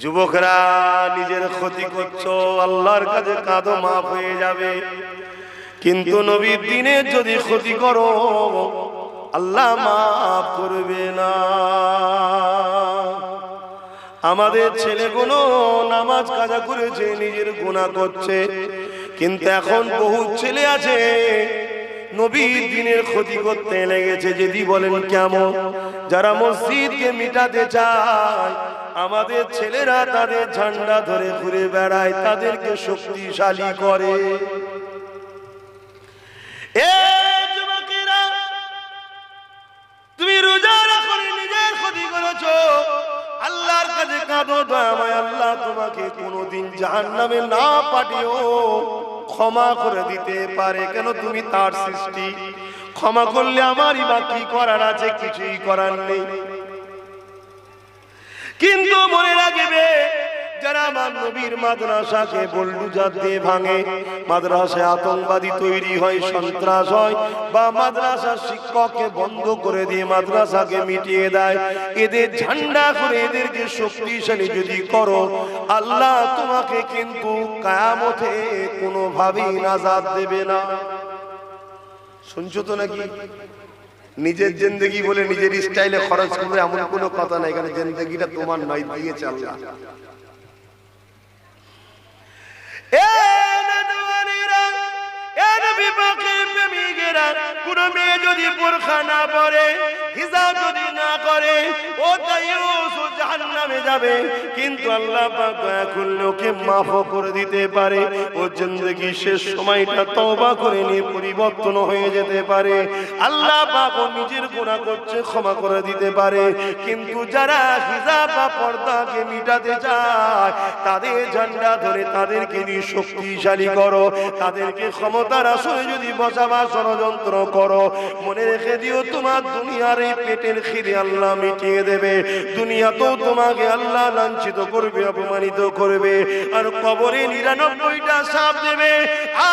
যুবকরা, নিজের ক্ষতি করছ, আল্লাহর কাছে কাঁদো, মাফ হয়ে যাবে। কিন্তু নবীর দিনে যদি ক্ষতি করো, আল্লাহ মাফ করবে না। আমাদের ছেলে ছেলেগুলো নামাজ কাজা করেছে, নিজের গুণা করছে, কিন্তু এখন বহু ছেলে আছে নবীর দিনের ক্ষতি করতে লেগেছে, যদি বলেন কেমন? যারা মসজিদকে মিটাতে চায়, আমাদের ছেলেরা তাদের ঝান্ডা ধরে ঘুরে বেড়ায়, তাদেরকে শক্তিশালী করে। তুমি রোজা রাখো নিজের ক্ষতি করেছ। আল্লাহর কাছে কাঁদো দয়াময় আল্লাহ তোমাকে কোনোদিন জাহান্নামে না পাঠিও ক্ষমা করে দিতে পারে। কেন তুমি তার সৃষ্টি? ক্ষমা করলে আমারই বা কি করার আছে? কিছুই করার নেই। কিন্তু মনে রাখবে যারা আমার মাদ্রাসাকে বল্ডুজার দিয়ে ভাঙে, মাদ্রাসায় আতঙ্কবাদী তৈরি হয়, সন্ত্রাস হয়, বা মাদ্রাসার শিক্ষককে বন্ধ করে দিয়ে মাদ্রাসাকে মিটিয়ে দেয়, এদের ঝান্ডা করে শক্তিশালী যদি করো, আল্লাহ তোমাকে কিন্তু কায়ামতে কোনোভাবেই নাজাদ দেবে না। শুনছো তো নাকি? নিজের জিন্দগি বলে নিজের স্টাইলে খরচ করবে এমন কোনো কথা নাই এখানে তোমার নয় এ নজওয়ানেরা, কোনো মেয়ে যদি বোরখা না পরে যদি না করে, ও যাবে। কিন্তু আল্লাহ দয়া করলে মাফ করে দিতে পারে। ও জিন্দগি শেষ সময়টা করে নিয়ে পরিবর্তন হয়ে যেতে পারে। আল্লাহ ও নিজের গুনাহ করছে, ক্ষমা করে দিতে পারে। কিন্তু যারা হিজাব বা পর্দাকে মিটাতে চায়, তাদের ঝান্ডা ধরে তাদেরকে নিয়ে শক্তিশালী করো। তাদেরকে ক্ষমতার আসলে যদি বসাবা ষড়যন্ত্র করো, মনে রেখে দিও তোমার দুনিয়ার এই পেটের খিদে আল্লাহ মিটিয়ে দেবে। দুনিয়াতেও তোমাকে আল্লাহ লাঞ্ছিত করবে, অপমানিত করবে, আর কবরে নিরানব্বইটা সাপ দেবে,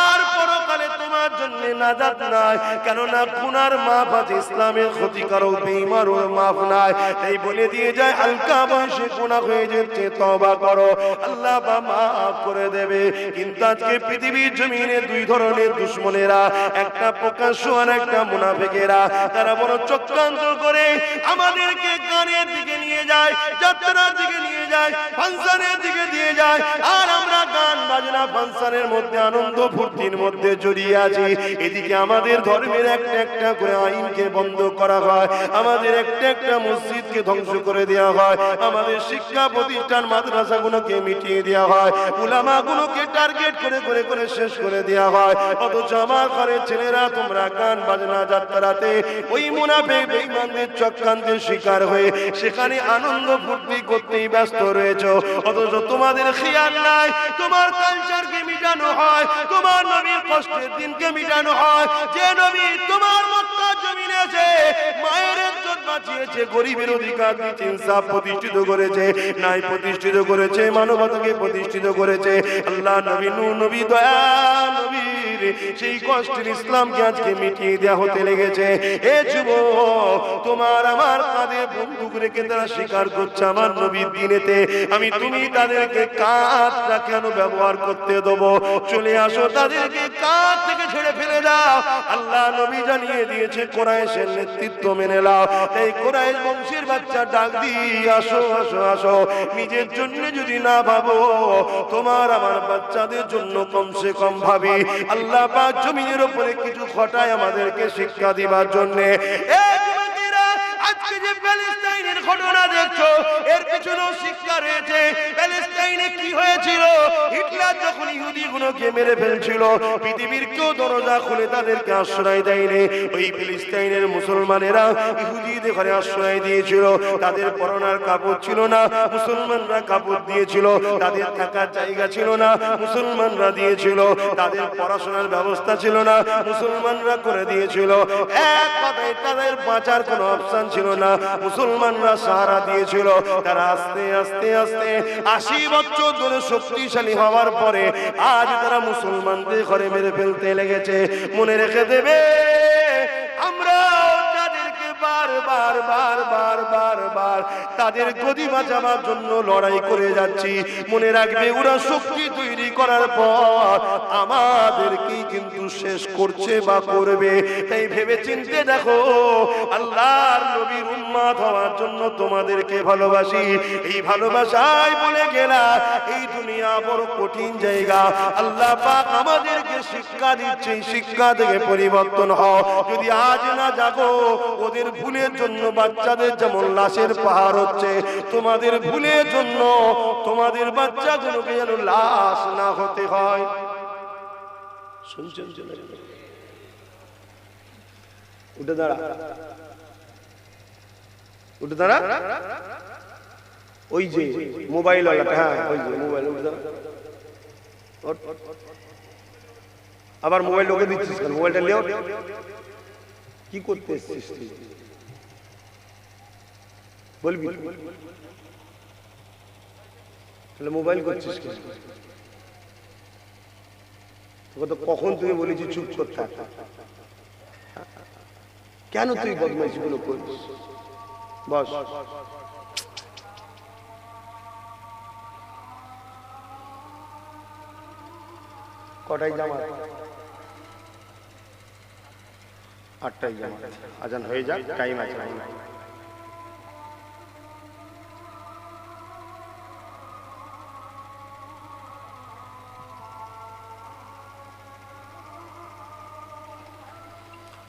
আর পরকালে তোমার জন্য নাজাত নাই। কেননা খুনার মাপ আছে ইসলামের ক্ষতিকারক বেইমার মাফ নাই। এই বলে দিয়ে যায় হালকা বয়সে গুণা হয়ে যাচ্ছে তবা করো। আল্লাহ বা মাফ করে দেবে। কিন্তু আজকে পৃথিবীর জমিনে দুই ধরনের দুশ্মনেরা, একটা প্রকাশ্য আর একটা মুনাফিকেরা। তারা বড় চক্রান্ত করে, আমাদেরকে গানের দিকে নিয়ে যায়, যাত্রার দিকে নিয়ে যায়, ফাংশনের দিকে দিয়ে যায়। আর আমরা গান বাজনা, ফাংশনের মধ্যে আনন্দ, ফুর্তির মধ্যে জড়িয়ে আছি। এদিকে আমাদের ধর্মের একটা একটা করে আইনকে বন্ধ করা হয়। আমাদের একটা একটা মসজিদকে ধ্বংস করে দেওয়া হয়। আমাদের শিক্ষা প্রতিষ্ঠান মাদ্রাসাগুলোকে মিটিয়ে দেওয়া হয়। উলামাগুলোকে টার্গেট করে করে করে শেষ করে দেওয়া হয়। অথচ আমার ঘরের ছেলেরা তোমরা গান বাজনা যাত্রাতে ওই মুনাফে বেঈমানদের চক্রান্তের শিকার হয়ে সেখানে আনন্দ ফুর্তি করতেই ব্যস্ত রয়েছে। অথচ তোমাদের খেয়াল নাই। তোমার কালচারকে মিটানো হয়। তোমার নবীর কষ্টের দিনকে মিটানো হয়। যে নবী তোমার মক্কা জমিনে আছে মায়ের ইজ্জত বাঁচিয়েছে, গরিবের অধিকার দিয়েছে, ইনসাফ প্রতিষ্ঠিত করেছে নাই প্রতিষ্ঠিত করেছে, মানবতাকে প্রতিষ্ঠিত করেছে। আল্লাহ নবী নূ নবী দয়া নবীর সেই কষ্টের ইসলামকে আজকে মিটিয়ে দেওয়া হতে লেগেছে। এ যুব তোমার আমার কাঁধে বন্দুক রেখে তারা স্বীকার করছে আমার নবীর দিনেতে। আমি তুমি তাদেরকে কাঁধটা কেন ব্যবহার করতে দেবো? চলে আসো, তাদেরকে কাঁধ থেকে ছেড়ে ফেলে দাও। আল্লাহ নবী জানিয়ে দিয়েছে কোরআশের নেতৃত্ব মেনে নাও। এই কোরআশ বংশের বাচ্চা ডাক দিয়ে আসো আসো আসো। নিজের জন্য যদি না ভাবো, তোমার আমার বাচ্চাদের জন্য কমসে কম ভাবি। আল্লাহ পাক জমিনের উপরে কিছু ঘটায় আমাদেরকে শিক্ষা দিবার জন্যে। আজকে যে প্যালেস্টাইনের ঘটনা দেখছ? এর পিছনেও শিক্ষা রয়েছে। প্যালেস্টাইনে কি হয়েছিল? হিটলার যখন ইহুদি গুলোকে মেরে ফেলছিল, পৃথিবীর কেউ দরজা খুলে তাদেরকে আশ্রয় দেয়নি। ওই ফিলিস্তাইনের মুসলমানেরা ইহুদিদের ঘরে আশ্রয় দিয়েছিল। তাদের পরনার কাপড় ছিল না, মুসলমানরা কাপড় দিয়েছিল। তাদের থাকার জায়গা ছিল না, মুসলমানরা দিয়েছিল। তাদের পড়াশোনার ব্যবস্থা ছিল না, মুসলমানরা করে দিয়েছিল। এক কথায় তাদের বাঁচার কোনো অপশন ছিল না। মুসলমানরা সাহারা দিয়েছিল। তারা আস্তে আস্তে আস্তে আশি বছর ধরে শক্তিশালী হওয়ার পরে আজ তারা মুসলমানদের ঘরে মেরে ফেলতে লেগেছে। মনে রেখে দেবে, আমরা বার বার বার বার বার বার। তাদের গদি বাঁচাবার জন্য লড়াই করে যাচ্ছি। মনে রাখবে ওরা শক্তি তৈরি করার পর আমাদেরকেই কিন্তু শেষ করছে বা করবে। তাই ভেবে চিনতে দেখো, আল্লাহর নবীর উম্মাদ হওয়ার জন্য তোমাদেরকে ভালোবাসি। এই ভালোবাসায় বলে গেলা, এই দুনিয়া বড় কঠিন জায়গা। আল্লাহ পাক আমাদেরকে শিক্ষা দিচ্ছে শিক্ষা থেকে পরিবর্তন হও। যদি আজ না জাগো, ওদের ভুলের জন্য বাচ্চাদের যেমন লাশের পাহাড় হচ্ছে, তোমাদের ভুলের জন্য তোমাদের বাচ্চাগুলোকে যেন লাশ না হতে হয়। শুনছেন উঠে দাঁড়া। উঠে দাঁড়া। ওই যে মোবাইল হ্যাঁ ওই যে মোবাইল, উঠে আবার মোবাইল ওকে দিচ্ছিস মোবাইলটা কি করতে এসছিস বলবি তাহলে মোবাইল করছিস কেন তোকে তো কখন তুই বলেছি চুপ করতে কেন তুই বদমাইশি গুলো করিস বস। কটাই জামা আটটাই জামা আজান হয়ে যাক টাইম আছে।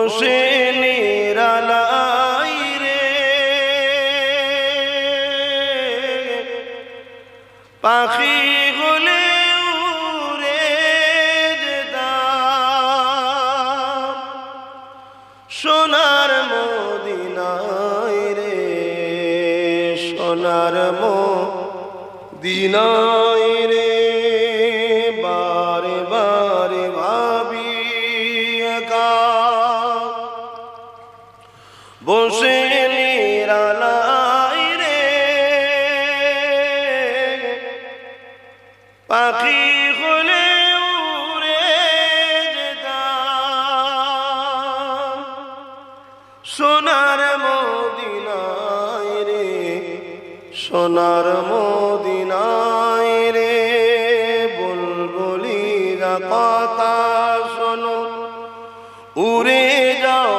বসে নিরালাই রে। পাখি গুলে উড়ে সোনার মদিনায় রে সোনার মদিনায় কথা শোনো উড়ে যাও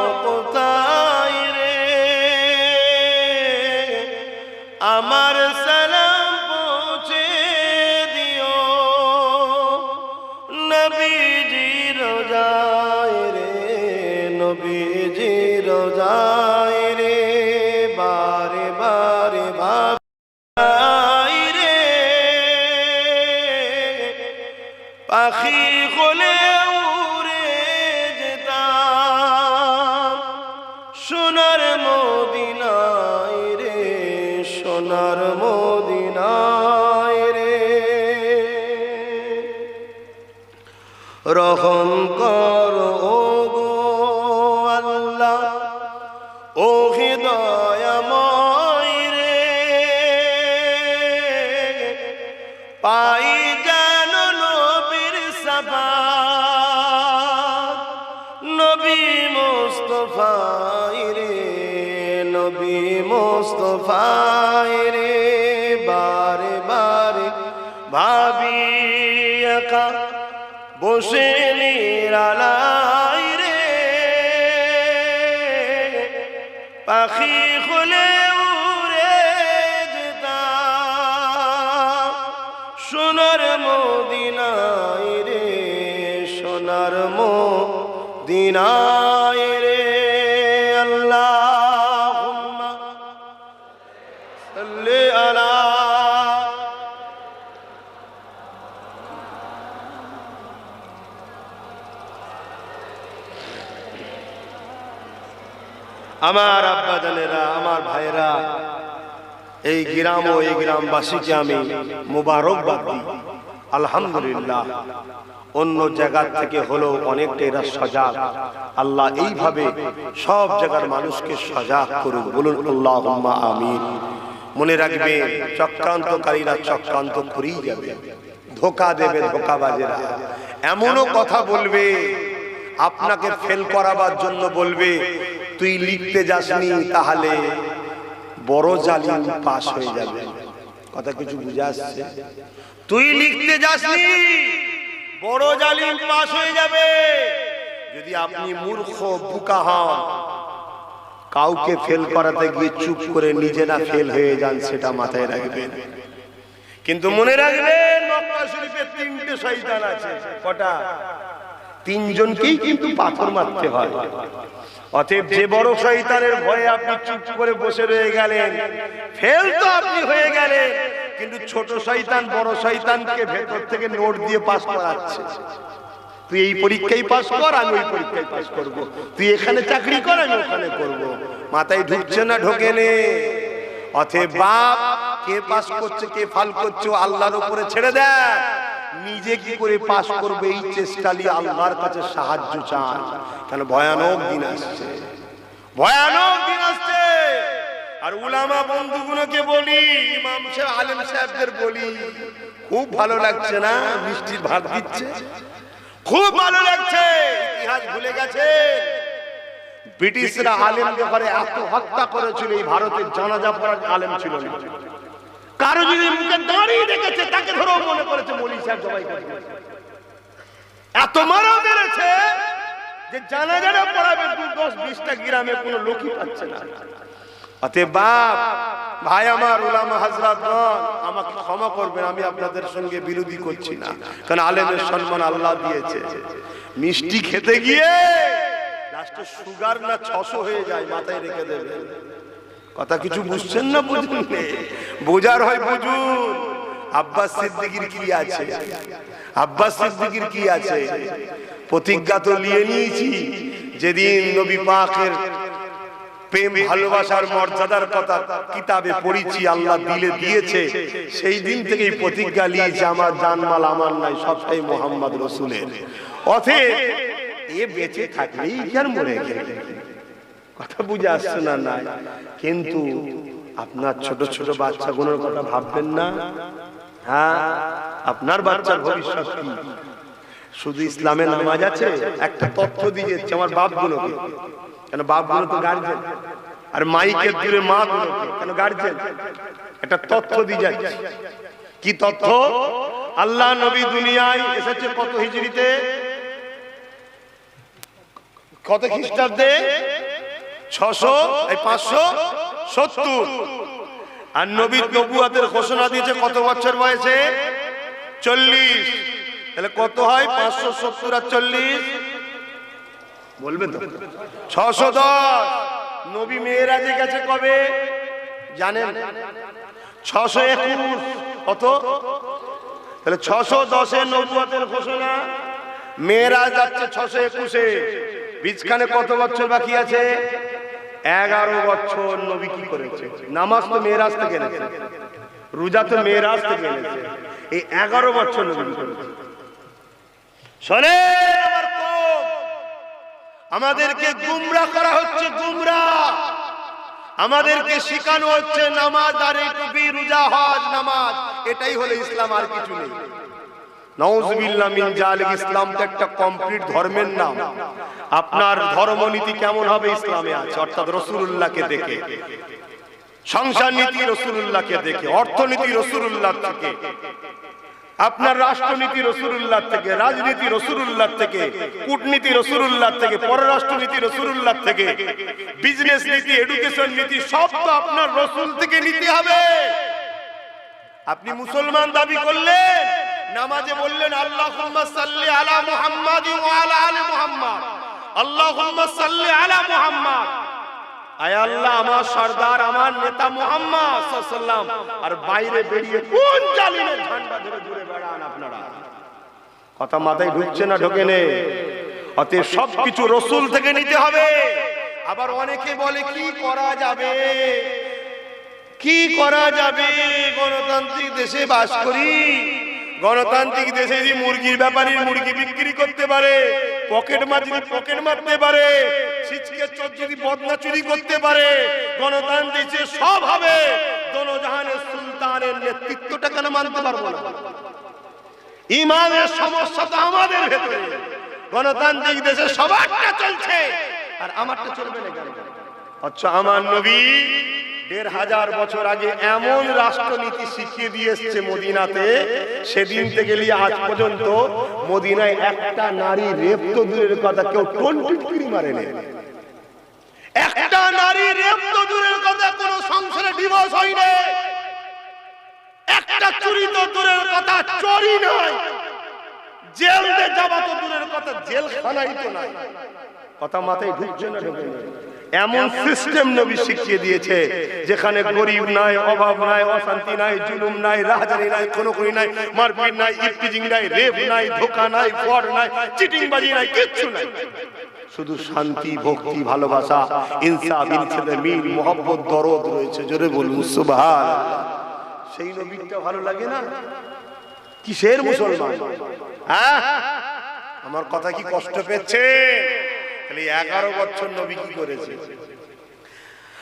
রহম কর, ও গো আল্লাহ। ও হৃদয়ময় রে। পাই যেন নবীর সাবা। নবী মোস্তফাই রে, নবী মোস্তফাই রে। বারে বারে ভাবি একা বসে নিরালাই আমার আব্বা জানেরা, আমার ভাইরা এই গ্রাম ও এই গ্রামবাসীকে আমি মুবারকবাদ দিই। আলহামদুলিল্লাহ, অন্য জায়গার থেকে হলেও অনেকটা এরা সজাগ। আল্লাহ এইভাবে সব জায়গার মানুষকে সজাগ করুন বলুন আল্লাহ আমিন। মনে রাখবে, চক্রান্তকারীরা চক্রান্ত করেই যাবে। ধোকা দেবে ধোকাবাজেরা। এমনও কথা বলবে, আপনাকে ফেল করাবার জন্য বলবে তুই লিখতে যাসনি, তাহলে বড় জালিম পাস হয়ে যাবে। কথা কিছু বুঝে আসছে? তুই লিখতে যাসনি, বড় জালিম পাস হয়ে যাবে। যদি আপনি মূর্খ, বুকা হন, কাউকে ফেল করাতে গিয়ে চুপ করে নিজে না ফেল হয়ে যান, সেটা মাথায় রাখবেন। কিন্তু মনে রাখবেন, মক্কা শরীফে তিনটে শয়তান আছে, কটা? তিনজনকেই কিন্তু পাথর মারতে হয়। অতএব যে বড় শয়তানের ভয়ে আপনি চুপ করে বসে রয়ে গেলেন, ফেল তো আপনি হয়ে গেলেন, কিন্তু ছোট শয়তান বড় শয়তানকে ভেতর থেকে নোট দিয়ে পাস করাচ্ছে। তুই এই পরীক্ষায় পাস কর, আমি ওই পরীক্ষায় পাস করব। তুই এখানে চাকরি কর, আমি ওখানে করব। মাথায় ঢুকছে না ঢোকে নে অথে বাপ, কে পাস করছে, কে ফাল করছে আল্লাহর উপরে ছেড়ে দেয় নিজে কি করে পাস করবে এই চেষ্টা নিয়ে আল্লাহর কাছে সাহায্য চান? কেন ভয়ানক দিন আসছে। ভয়ানক দিন আসছে। আর উলামা বন্ধুগুলোকে বলি, ইমাম সাহেব, আলেম সাহেবদের বলি, খুব ভালো লাগছে না? মিষ্টির ভাত দিচ্ছে? খুব ভালো লাগছে। ইতিহাস ভুলে গেছে। ব্রিটিশরা আলেম ব্যাপারে এত হত্যা করেছিল, এই ভারতের জানাজা পড়ার আলেম ছিল না। কারও যদি মুখে দাঁড়িয়ে রেখেছে তাকে ধরেও মনে করেছে মলি সাহেব জবাই এত মারা মেরেছে যে জানাজারা পড়াবে দু দশ বিশটা গ্রামে কোনো লোকই পাচ্ছে না। অতএব বাপ ভাই আমার উলামা হাজরাত আমাকে ক্ষমা করবেন আমি আপনাদের সঙ্গে বিরোধী করছি না। কারণ আলেমের সম্মান আল্লাহ দিয়েছে। মিষ্টি খেতে গিয়ে লাস্টে সুগার না ছশো হয়ে যায় মাথায় রেখে দেবে। কথা কিছু বুঝছেন না বুঝুন? বোঝার হয় বুঝুন। আব্বাস সিদ্দিকির কি আছে? আব্বাস সিদ্দিকির কি আছে? প্রতিজ্ঞা তো নিয়ে নিয়েছি। যেদিন নবী পাকের প্রেম ভালোবাসার মর্যাদার কথা কিতাবে পড়েছি আল্লাহ দিলে দিয়েছে সেই দিন থেকেই প্রতিজ্ঞা নিয়েছে আমার জানমাল আমার নাই সবটাই মোহাম্মদ রসুলের। অথে এ বেঁচে থাকলেই কি আর মরে গেলে? কথা বুঝে আসছে না নাই কিন্তু আপনার ছোট ছোট বাচ্চাগুলোর কথা ভাববেন না। হ্যাঁ আপনার বাচ্চার ভবিষ্যৎ কি? শুধু ইসলামের নামাজ আছে একটা তথ্য দিয়ে যাচ্ছে আমার বাপগুলোকে। কেন বাপগুলো তো গার্জেন আর মাইকের দূরে মা গুলোকে কেন গার্জেন একটা তথ্য দিয়ে যাচ্ছে কি তথ্য? আল্লাহ নবী দুনিয়ায় এসেছে কত হিজড়িতে? কত খ্রিস্টাব্দে ছশো, এই পাঁচশো, সত্তর। আর নবী নবুয়াদের ঘোষণা দিয়েছে কত বছর বয়সে? চল্লিশ। তাহলে কত হয়? পাঁচশো, সত্তর আর চল্লিশ? বলবেন তো? ছশো দশ। নবী মেয়েরাজে গেছে কবে? জানেন? ছশো একুশ। কত? তাহলে ছশো দশে নবুয়াদের ঘোষণা। মেয়েরা যাচ্ছে ছশো একুশে। বীজখানে কত বছর বাকি আছে? এগারো বছর নবী কি করেছে? নামাজ তো মেয়েরাজ থেকে এনেছে। রোজা তো মেয়েরাজ থেকে এনেছে। এই এগারো বছর নবী করেছে? শোনে আমাদেরকে গুমরা করা হচ্ছে, গুমরা। আমাদেরকে শেখানো হচ্ছে, নামাজ আর টুপি, রোজা, হজ, নামাজ। এটাই হলো ইসলাম, আর কিছু নেই। নওজবিল্লাহ জালিক ইসলাম, তো একটা কমপ্লিট ধর্মের নাম। আপনার ধর্মনীতি থেকে। আপনার রাষ্ট্রনীতি রসুল্লাহ থেকে। রাজনীতি রসুল্লাহ থেকে। কূটনীতি রসুল্লাহ থেকে। পররাষ্ট্রনীতি রসুল্লাহ থেকে। বিজনেস নীতি, এডুকেশন নীতি, সব তো আপনার রসুল থেকে নিতে হবে। আপনি মুসলমান দাবি করলেন? নামাজে বললেন, আল্লাহুম্মা সাল্লি আলা মুহাম্মাদ ওয়া আলা আলি মুহাম্মাদ। আল্লাহুম্মা সাল্লি আলা মুহাম্মাদ। আয় আল্লাহ, আমার সর্দার, আমার নেতা মুহাম্মদ সাল্লাল্লাহু আর বাইরে বেরিয়ে কোন জালিমের ঝান্ডা ধরে ঘুরে বেড়ান আপনারা? কথা মাথায় ঢুকছে না, ঢোকে নে। অতএব সবকিছু রসুল থেকে নিতে হবে। আবার অনেকে বলে, কি করা যাবে? কি করা যাবে? গণতান্ত্রিক দেশে বাস করি। গণতান্ত্রিক দেশে যদি মুরগির ব্যাপারীর মুরগি বিক্রি করতে পারে, পকেট মার যদি পকেট মারতে পারে যদি বদনা চুরি করতে পারে, গণতান্ত্রিক দেশে সব হবে। দোনোজাহানের সুলতানের নেতৃত্বটা কেন মানতে পারব না? ইমানের সমস্যা তো আমাদের ভেতরে। গণতান্ত্রিক দেশে সবারটা চলছে, আর আমারটা চলবে না আচ্ছা আমার নবী দেড় হাজার বছর আগে এমন রাষ্ট্রনীতি শিখিয়ে দিয়ে এসছে মদিনাতে, সেদিন থেকে আজ পর্যন্ত মদিনায় একটা নারী রেপ তো দূরের কথা, কেউ টোনটিটকিরি মারে নেই একটা নারী রেপ তো দূরের কথা, কোন সংসারে ডিভোর্স হয়নি। একটা চুরি তো দূরের কথা চুরি নয় জেল দে যাওয়া তো দূরের কথা, জেলখানাই তো নাই। কথা মাথায় ঢুকছে না ঢুকে। এমন সিস্টেম নবী শিখিয়ে দিয়েছে যেখানে গরিব নাই অভাব নাই অশান্তি নাই জুলুম নাই রাহাজানি নাই কোনো খুনোখুনি নাই মারপিট নাই ইফটিজিং নাই রেপ নাই ধোকা নাই ফ্রড নাই চিটিংবাজি নাই কিচ্ছু নাই। শুধু শান্তি ভক্তি ভালোবাসা ইনসাফ ইনসাফে মিল মোহব্বত দরদ রয়েছে জোরে বলুন সুবহান সেই নবীটা ভালো লাগে না? কিসের মুসলমান? হ্যাঁ আমার কথা কি কষ্ট পেয়েছে? খালি এগারো বছর নবী কি করেছে?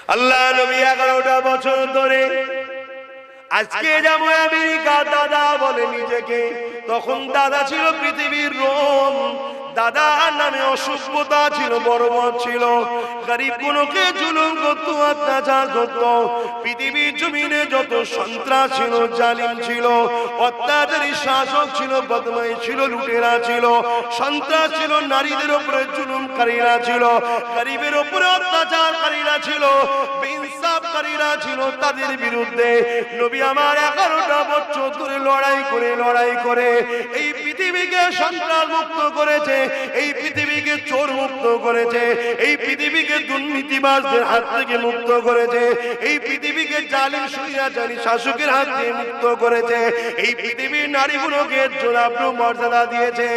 আল্লাহ নবী এগারোটা বছর ধরে আজকে যাব আমেরিকা, দাদা বলে নিজেকে। তখন দাদা ছিল পৃথিবীর রোম। দাদা, নামে অসভ্যতা ছিল বর্বর ছিল। গরিব গুলোকে জুলুম করতো, অত্যাচার করত। পৃথিবীর জমিনে যত সন্ত্রাস ছিল, জালিম ছিল, অত্যাচারী শাসক ছিল, বদমাই ছিল, লুটেরা ছিল, সন্ত্রাস ছিল, নারীদের উপরে জুলুমকারীরা ছিল, গরিবের উপরে অত্যাচারকারীরা ছিল ইনসাফকারীরা ছিল তাদের বিরুদ্ধে। নবী আমার এগারোটা বছর ধরে লড়াই করে লড়াই করে, এই পৃথিবীকে সন্ত্রাস মুক্ত করেছে। এই পৃথিবীকে চোর মুক্ত করেছে, এই পৃথিবীকে দুর্নীতিবাজদের হাত থেকে মুক্ত করেছে, এই পৃথিবীকে জালিম সুইয়াচারী শাসকের হাত থেকে মুক্ত করেছে, এই পৃথিবীর নারীগুলোকে জোরাব্র মর্যাদা দিয়েছে।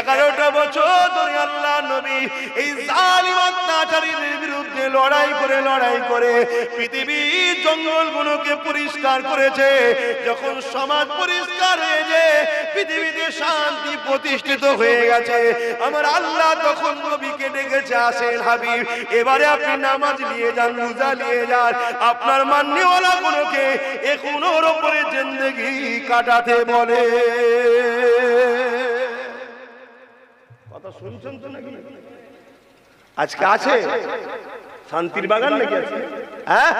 এগারোটা বছর ধরে আল্লাহ নবী এই জালিম অত্যাচারীদের বিরুদ্ধে লড়াই করে লড়াই করে পৃথিবীর জঙ্গলগুলোকে পরিষ্কার করেছে। যখন সমাজ পরিষ্কার হয়েছে পৃথিবীতে শান্তি প্রতিষ্ঠিত হয়ে গেছে। আমার আল্লাহ তখন নবীকে ডেকেছে, আসেন হাবিব, এবারে আপনি নামাজ নিয়ে যান, রোজা নিয়ে যান। আপনার মান্যওয়ালা গুলোকে এখন ওর ওপরে জিন্দগি কাটাতে বলে। কথা শুনছেন তো নাকি? আজকে আছে? শান্তির বাগান নাকি আছে? হ্যাঁ?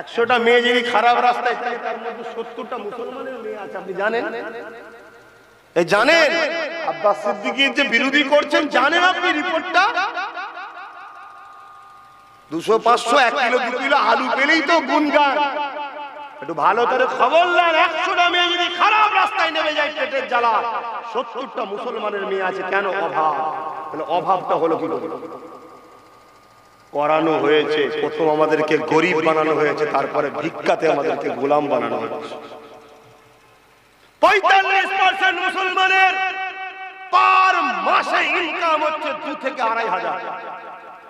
একশোটা মেয়ে যদি খারাপ রাস্তায় তার মধ্যে সত্তরটা মুসলমানের মেয়ে আছে, আপনি জানেন? এই জানেন? আব্বাস সিদ্দিকীর যে বিরোধী করছেন জানেন আপনি রিপোর্টটা? দুশো পাঁচশো এক কিলো দু কিলো আলু পেলেই তো গুনগান একটু ভালো করে খবর নেন একশোটা মেয়ে যদি খারাপ রাস্তায় নেমে যায় পেটের জ্বালা। সত্তরটা মুসলমানের মেয়ে আছে কেন অভাব? তাহলে অভাবটা হলো কি করানো হয়েছে প্রথম আমাদেরকে গরিব বানানো হয়েছে তারপরে ভিক্ষাতে আমাদেরকে গোলাম বানানো হয়েছে। পঁয়তাল্লিশ পার্সেন্ট মুসলমানের পার মাসে ইনকাম হচ্ছে দু থেকে আড়াই হাজার।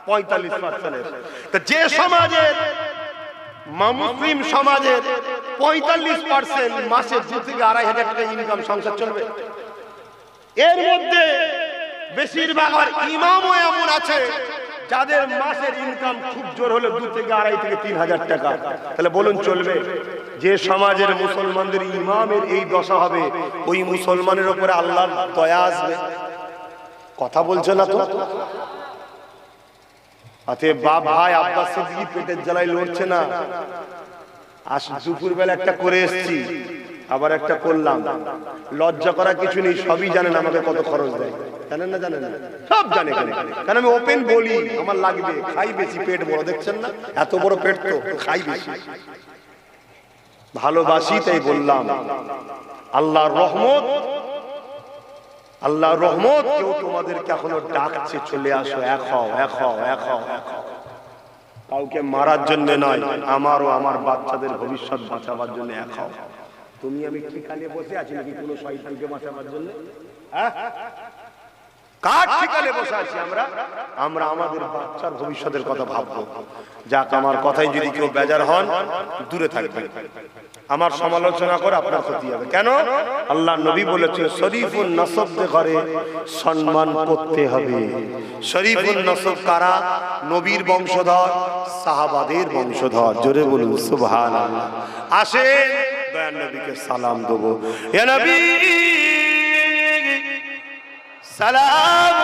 পঁয়তাল্লিশ পার্সেন্টের যে সমাজের মুসলিম সমাজের পঁয়তাল্লিশ পার্সেন্ট মাসে দু থেকে আড়াই হাজার টাকা ইনকাম সংসার চলবে। এর মধ্যে বেশিরভাগ আর ইমামও এমন আছে যাদের মাসের ইনকাম খুব জোর হলে দু থেকে আড়াই থেকে তিন হাজার টাকা, তাহলে বলুন চলবে। যে সমাজের মুসলমানদের ইমামের এই দশা হবে, ওই মুসলমানের উপরে আল্লাহর দয়া আসবে। কথা বলছে না তো? পেটের জ্বালায় লড়ছে না। একটা করে এসেছি, আবার একটা করলাম। লজ্জা করার কিছু নেই, সবই জানেন আমাকে কত খরচ দেয়। জানেন না জানেন? সব জানে কেন কারণ আমি ওপেন বলি? আমার লাগবে। খাই বেশি পেট বড়, দেখছেন না? এত বড় পেট তো, খাই বেশি। ভালোবাসি তাই বললাম। আল্লাহর রহমত আল্লাহর রহমত কেউ তোমাদেরকে এখনও ডাকছে, চলে আসো, এক হও এক হও এক হও। এক হও কাউকে মারার জন্য নয়, আমারও আমার বাচ্চাদের ভবিষ্যৎ বাঁচাবার জন্য এক হও। তুমি আমি ঠিকানে বসে আছি নাকি কোনো শয়তানকে বাঁচাবার জন্য? হ্যাঁ? আমরা? আমাদের বাচ্চার ভবিষ্যতের কথা ভাববো। যাক, আমার যদি কেউ বেজার হন, দূরে আমার সমালোচনা করে আপনার ক্ষতি হবে। কেন? আল্লাহ নবী বলেছেন শরীফুল নসবদের ঘরে সম্মান করতে হবে। শরীফুল নসব কারা? নবীর বংশধর, সাহাবাদের বংশধর। জোরে বলুন সুবহান আসেন দয়ার নবীকে সালাম দেবো। সালাম।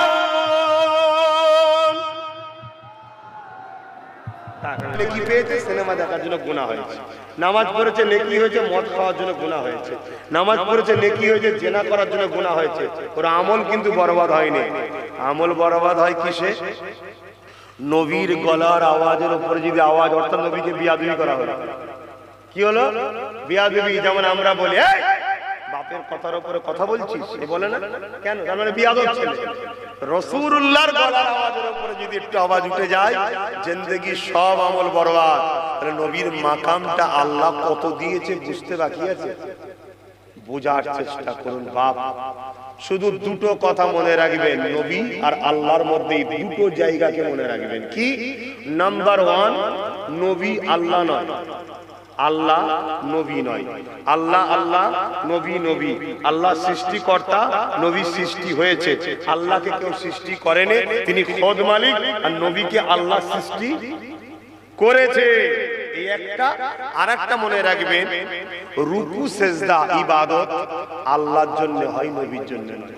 নেকি পেয়েছে সিনেমা দেখার জন্য গুণা হয়েছে। নামাজ পড়েছে নেকি হয়েছে মদ খাওয়ার জন্য গুণা হয়েছে। নামাজ পড়েছে নেকি হয়েছে জেনা করার জন্য গুণা হয়েছে। ওর আমল কিন্তু বরবাদ হয়নি। আমল বরবাদ হয় কিসে? নবীর গলার আওয়াজের উপরে যদি আওয়াজ অর্থাৎ নবীকে বিয়াদবি করা হলো। কি হলো? বিয়াদবি যেমন আমরা বলি "এই, বাপের কথার উপরে কথা বলছিস? এ বলে না? কেন? তার মানে বিয়াদ হচ্ছে রসুল্লাহর গলার আওয়াজের উপরে যদি একটু আওয়াজ উঠে যায় জিন্দগি সব আমল বরবাদ। তাহলে নবীর মাকামটা আল্লাহ কত দিয়েছে বুঝতে বাকি আছে? বোঝার চেষ্টা করুন বাপ। শুধু দুটো কথা মনে রাখবেন নবী আর আল্লাহর মধ্যে এই দুটো জায়গাকে মনে রাখবেন। কি? নাম্বার ওয়ান নবী আল্লাহ নয়। আল্লাহ নবী নয়। আল্লাহ আল্লাহ, নবী নবী। আল্লাহ সৃষ্টিকর্তা, নবী সৃষ্টি হয়েছে। আল্লাহকে কেউ সৃষ্টি করেনি, তিনি খোদ মালিক, আর নবীকে আল্লাহ সৃষ্টি করেছে। এই একটা আর একটা রাখবেন, রুকু, সেজদা, ইবাদত আল্লাহর জন্য নবীর জন্য নয়।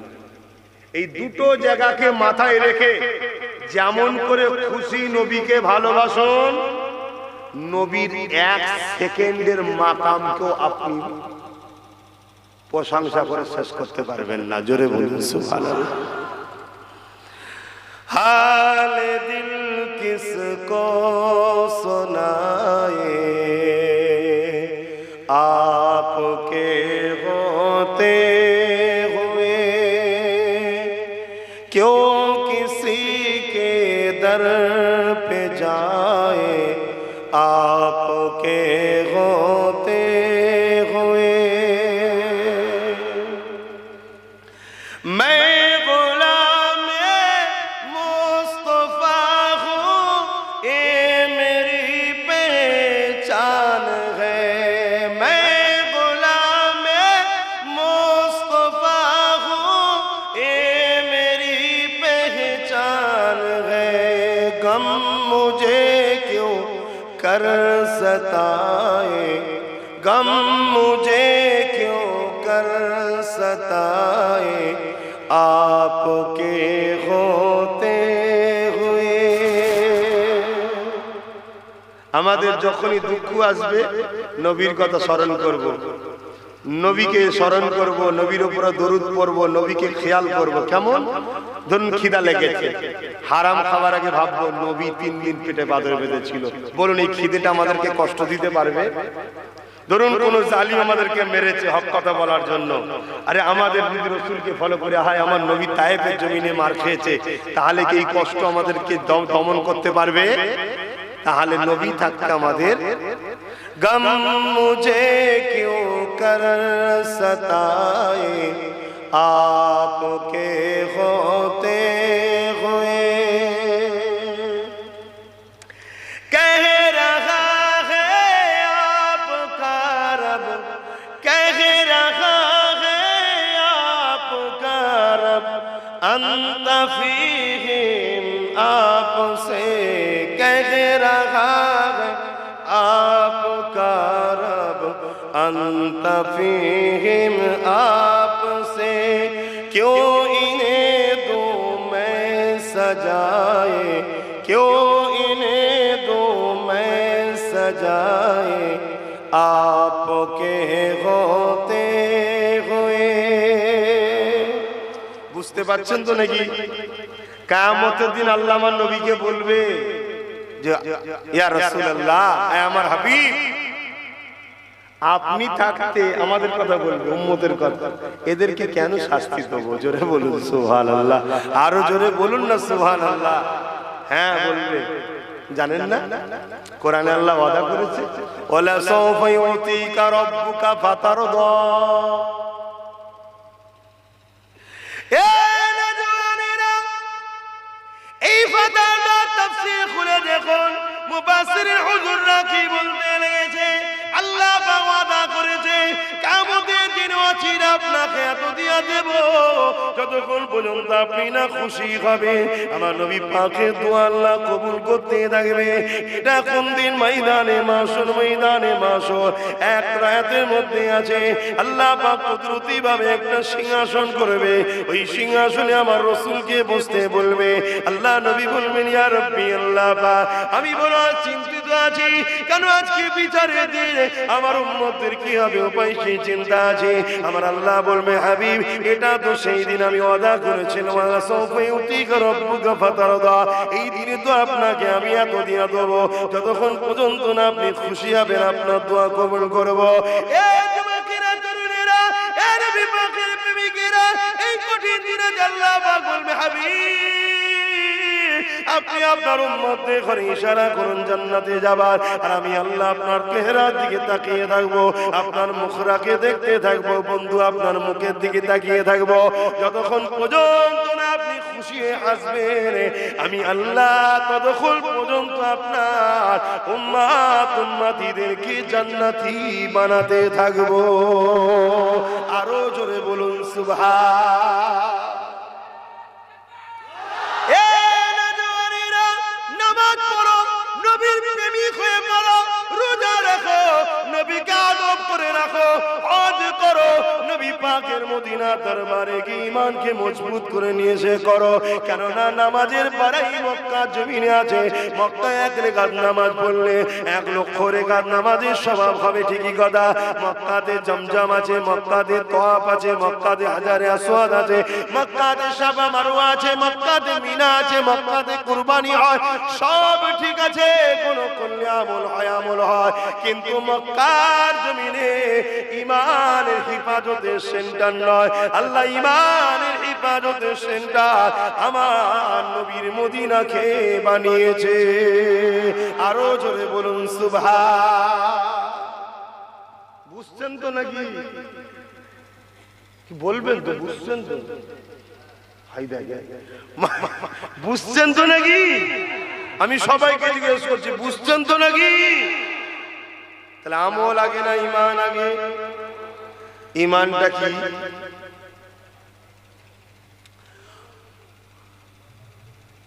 এই দুটো জায়গাকে মাথায় রেখে যেমন করে খুশি নবীকে ভালোবাসুন নবীর এক সেকেন্ডের মাকামকেও আপনি প্রশংসা করে শেষ করতে পারবেন না। জোরে বলুন সুভান হালে দিল কিসকো সোনায়ে আ যখনই দুঃখ আসবে, নবীর কথা স্মরণ করব। নবীকে স্মরণ করব, নবীর উপরে দরুদ পড়ব, নবীকে খেয়াল করব। কেমন? ধরুন খিদা লেগেছে। হারাম আগে ভাববো, নবী তিন দিন বেঁধেছিল। বলুন, এই খিদেটা আমাদেরকে কষ্ট দিতে পারবে? ধরুন আমাদেরকে মেরেছে হক কথা বলার জন্য। আরে ফলো করে আমার মার খেয়েছে। তাহলে কি এই কষ্ট আমাদেরকে দমন করতে পারবে? তাহলে নবী থাকতে আমাদের গম মুঝে কেউ কর সতায়ে আপকে হতে أنت فيهم آپ سے کیوں انہیں دو میں سجائے کیوں انہیں دو میں سجائے آپ کے ہوتے ہوئے بستے بات বুঝতে পারছেন قیامت دن اللہ من نبی کے নবীকে یا رسول اللہ اے امر حبیب আপনি থাকতে আমাদের কথা বলবে, উম্মতের কথা। এদেরকে কেন শাস্তি দেবো? জোরে বলুন সুহান আল্লাহ আরও জোরে বলুন না সুহান আল্লাহ হ্যাঁ বলবে। জানেন না? কোরআনে আল্লাহ ওয়াদা করেছে ওলা সাউফা ইউতিকা রাব্বুকা ফাতারদা। এ নজওয়ানেরা কথাটা তাফসীর খুলে দেখুন। মুফাসসিরিন হুজুররা কি বলতে লেগেছে আল্লাহ করেছে। কিয়ামতের দিন অচির আপনাকে এত দিয়া দেব। যতক্ষণ পর্যন্ত আপনি না খুশি হবে আমার নবী আল্লাহ কবুল করতে থাকবে। এটা কোন দিন ময়দানে ময়দানে এক রায়াতের মধ্যে আছে। আল্লাহ পাক একটা সিংহাসন করবে। ওই সিংহাসনে আমার রসুলকে বসতে বলবে। আল্লাহ নবী বলবেন, ইয়া রব্বি, আল্লাহ পাক, আমি বড় চিন্তিত আমার সেই চিন্তা আমার আল্লাহ বলবে, হাবিব, এটা তো সেই দিন আমি অদা করেছিলাম। এই দিনে তো আপনাকে আমি এত দিয়া দেবো। যতক্ষণ পর্যন্ত না আপনি খুশি হবেন, আপনার দোয়া কবুল করব। এই কঠিন দিনে আল্লাহ হাবিব। আপনি আপনার উম্মত করে ইশারা করুন, জান্নাতে যাবার। আর আমি আল্লাহ আপনার চেহারার দিকে তাকিয়ে থাকব, আপনার মুখরাকে দেখতে থাকব, বন্ধু আপনার মুখের দিকে তাকিয়ে থাকব। যতক্ষণ পর্যন্ত আপনি খুশি আসবেন, আমি আল্লাহ ততক্ষণ পর্যন্ত আপনার উম্মাত উম্মাতিদেরকে জান্নাতি বানাতে থাকব। আরও জোরে বলুন, সুবহান। মদিনা দরবারে গিয়ে ঈমানকে মজবুত করে নিয়ে এসে করো। কেননা নামাজের পাড়াই মক্কা, জমিনে আছে। মক্কা এক রেখাত নামাজ পড়লে এক লক্ষ রেখাত নামাজের স্বভাব হবে ঠিকই কথা। মক্কাতে জমজম আছে, মক্কাতে তোয়াপ আছে, মক্কাতে হাজারে আসওয়াদ আছে। মক্কাতে সাবা মারোয়া আছে, মক্কাতে মিনা আছে, মক্কাতে কুরবানি হয়। সব ঠিক আছে। করলে আমল হয়। আমল হয় কিন্তু মক্কার জমিনে ইমানের হিফাজতের সেন্টার নয়। আল্লাহ ইমানের হিফাজতের সেন্টার আমার নবীর মদিনাকে বানিয়েছে। আরও জোরে বলুন সুভা বুঝছেন তো নাকি? বলবেন তো, বুঝছেন তো? বুঝছেন তো নাকি? আমি সবাইকে জিজ্ঞেস করছি বুঝছেন তো নাকি? তাহলে আমল আগে না ইমান আগে? ইমানটা কি?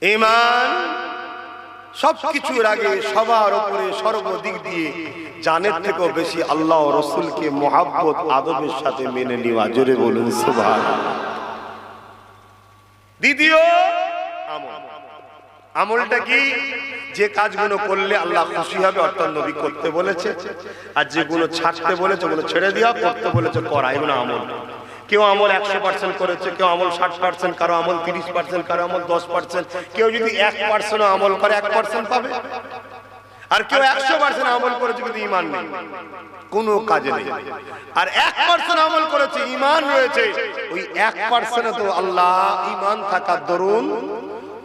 ইমান সব কিছুর আগে সবার উপরে সর্বদিক দিয়ে জানের থেকেও বেশি আল্লাহ রসুলকে মোহাব্বত আদবের সাথে মেনে নেওয়া। জোরে বলুন সুভাষ দ্বিতীয় আমল। আমলটা কি? যে কাজগুলো করলে আল্লাহ খুশি হবে, অর্থাৎ নবী করতে বলেছে, আর যেগুলো ছাড়তে বলেছে, ওগুলো ছেড়ে দেওয়া করতে বলেছে, করা এগুলো আমল। কেউ আমল একশো পার্সেন্ট করেছে, কেউ আমল ষাট পার্সেন্ট, কারও আমল তিরিশ পার্সেন্ট, কারও আমল দশ পার্সেন্ট, কেউ যদি এক পার্সেন্ট আমল করে, এক পার্সেন্ট পাবে। আর কেউ একশো পার্সেন্ট আমল করেছে কিন্তু ইমান নেই কোনো কাজে নেই। আর এক পার্সেন্ট আমল করেছে ইমান রয়েছে। ওই এক পার্সেন্টে তো আল্লাহ ইমান থাকার দরুন